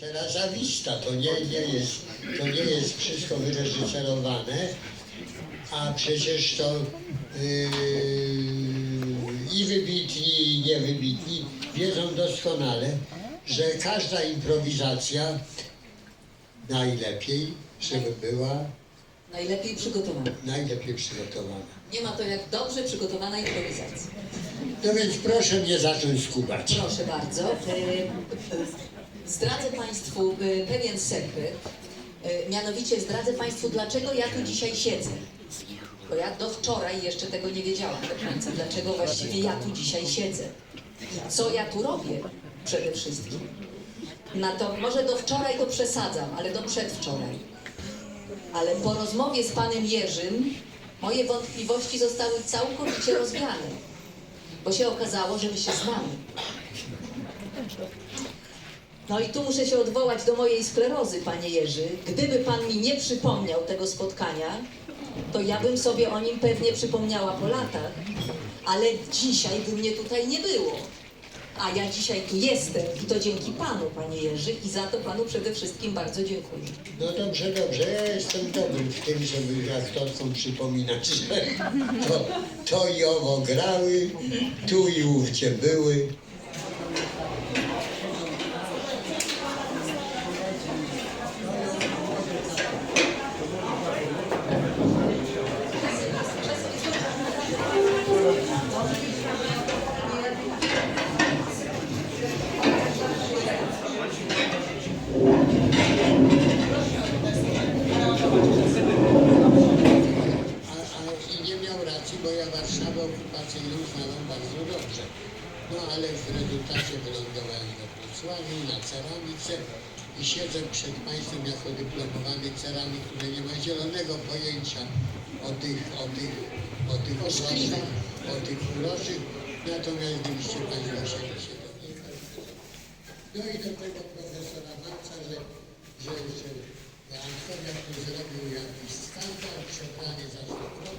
Terazawista, to nie, nie jest, to nie jest wszystko wyreżyserowane, a przecież to yy, i wybitni, i niewybitni wiedzą doskonale, że każda improwizacja najlepiej, żeby była Najlepiej przygotowana. najlepiej przygotowana. Nie ma to jak dobrze przygotowana improwizacja. No więc proszę mnie zacząć skubać. Proszę bardzo. E, Zdradzę Państwu e, pewien sekret. E, Mianowicie zdradzę Państwu, dlaczego ja tu dzisiaj siedzę. Bo ja do wczoraj jeszcze tego nie wiedziałam do końca, dlaczego właściwie ja tu dzisiaj siedzę. I co ja tu robię przede wszystkim. Na to, może do wczoraj to przesadzam, ale do przedwczoraj. Ale po rozmowie z panem Jerzym moje wątpliwości zostały całkowicie rozwiane. Bo się okazało, że my się znamy. No i tu muszę się odwołać do mojej sklerozy, panie Jerzy. Gdyby pan mi nie przypomniał tego spotkania, to ja bym sobie o nim pewnie przypomniała po latach, ale dzisiaj by mnie tutaj nie było. A ja dzisiaj tu jestem i to dzięki panu, panie Jerzy, i za to panu przede wszystkim bardzo dziękuję. No dobrze, dobrze, ja jestem dobry w tym, żeby aktorkom przypominać, że to, to i owo grały, tu i ówcie były. A, a i nie miał racji, bo ja Okupacyjną znałem bardzo dobrze. No ale w rezultacie wylądowałem we Wrocławiu, na ceramice i siedzę przed Państwem jako dyplomowany ceramik, który nie ma zielonego pojęcia o tych, o tych, o tych uroczych, o tych uroczych, natomiast gdybyście Państwo chcieli się dowiedzieć. No i do tego profesora Marca, że, że, że Antoniak tu zrobił jakiś skandal, przebrany za szlafrotkę,